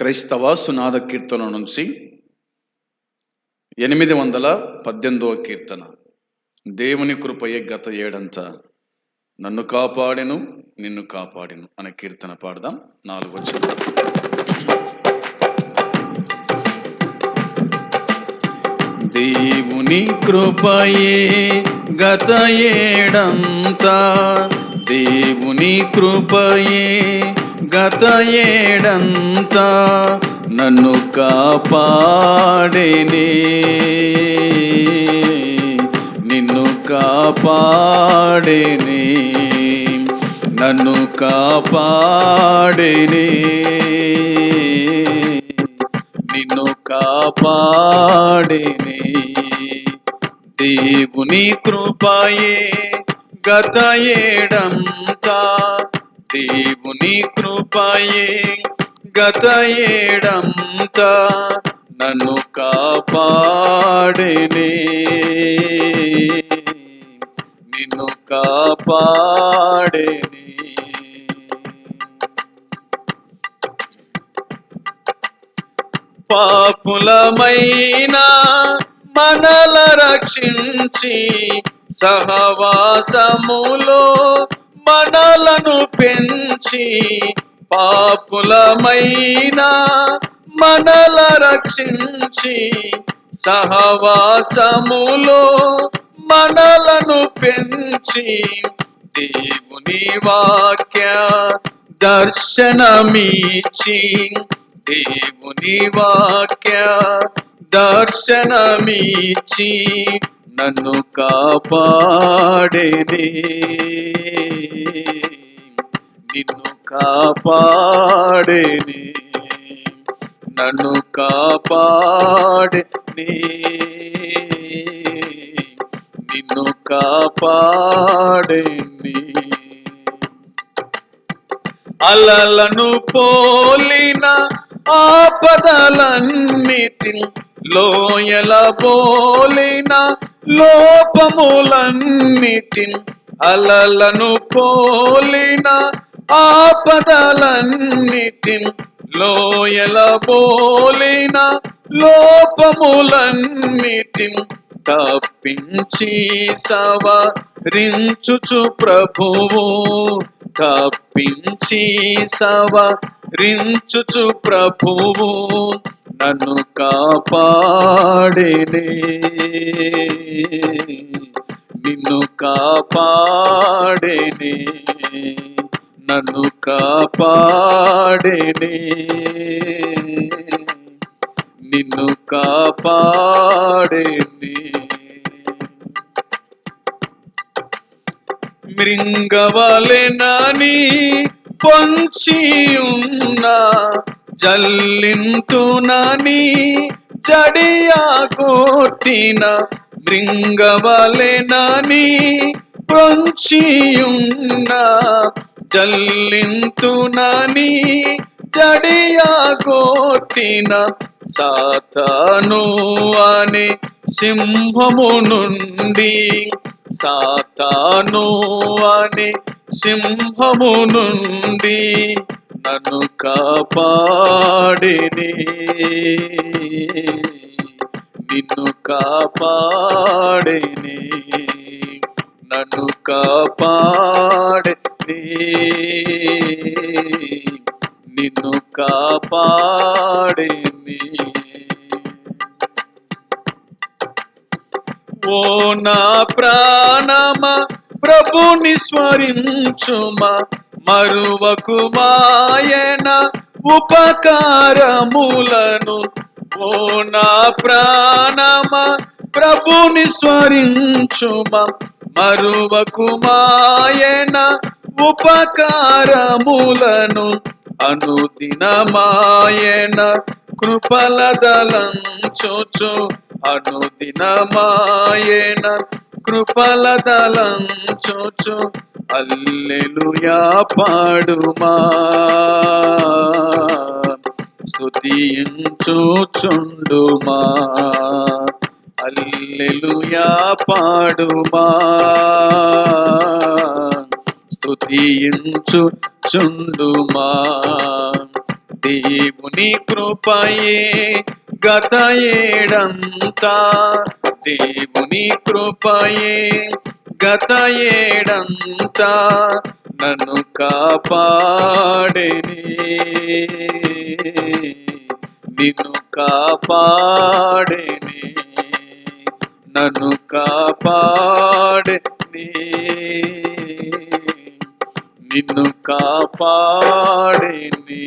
క్రైస్తవ సునాద కీర్తన నుంచి ఎనిమిది వందల పద్దెనిమిదవ కీర్తన. దేవుని కృపయే గత ఏడంతా నన్ను కాపాడెను నిన్ను కాపాడెను అనే కీర్తన పాడదాం. నాలుగు వచ్చిన దేవుని కృపయే గత ఏడంతా దేవుని కృపయే గత ఏడంతా నన్ను కాపాడేనే. నిన్ను కాపాడేనే. నన్ను కాపాడేనే. నిన్ను కాపాడేనే. దేవుని కృపయే గత ఏడంతా దేవుని కృపయే గత ఏడంతా నన్ను కాపాడేనే. నిన్ను కాపాడేనే. పాపులమైన మనల రక్షించి సహవాసములో మనలను పెంచి పాపులమైన మనల రక్షించి సహవాసములో మనలను పెంచి దేవుని వాక్య దర్శనమీచి దేవుని వాక్య దర్శనమీచి నన్ను కాపాడేనే కాపాడేనే. నన్ను కాపాడేనే నిన్ను కాపాడేనే. అలలను పోలిన ఆపదలన్నిటి లోయల పోలిన లోపములన్నిటి అలలను పోలిన ఆపదలన్నిటి లోయల పోలిన లోపములన్నిటి తప్పించి సవరించుచు ప్రభువు. తప్పించి సవరించుచు ప్రభువు నన్ను కాపాడేనే. నిన్ను కాపాడేనే. నన్ను కాపాడేనే. నిన్ను కాపాడేనే. మృంగవలెనని పొంచి ఉన్న జల్లింతునని జడియా కోటిన మృంగవలెనని పొంచి ఉన్న జల్లింతునని జడియా కొట్టిన సాతాను అని సింహము నుండి సాతాను అని సింహము నుండి నన్ను కాపాడిని. నిన్ను కాపాడిని నన్ను కాపాడి నిన్ను కాపాడిని ఓ నా ప్రాణమ ప్రభుని స్మరించుమా మరువకు మాయన ఉపకారములను. ఓ నా ప్రాణమ ప్రభుని స్మరించుమా మరువకు మాయన ఉపకారములను అనుదినమాయన కృపలదలంచోచు అనుదినమాయన కృపలదలంచోచు అల్లెలుయా పాడుమా. స్తుతించుచుండుమా అల్లెలుయా పాడుమా. స్తుతించు చుండుమా దేవుని కృపయే గత ఏడంతా. దేవుని కృపయే గత ఏడంతా. నన్ను కాపాడేని నిన్ను కాపాడేని నన్ను కాపాడేని నిన్ను కాపాడేని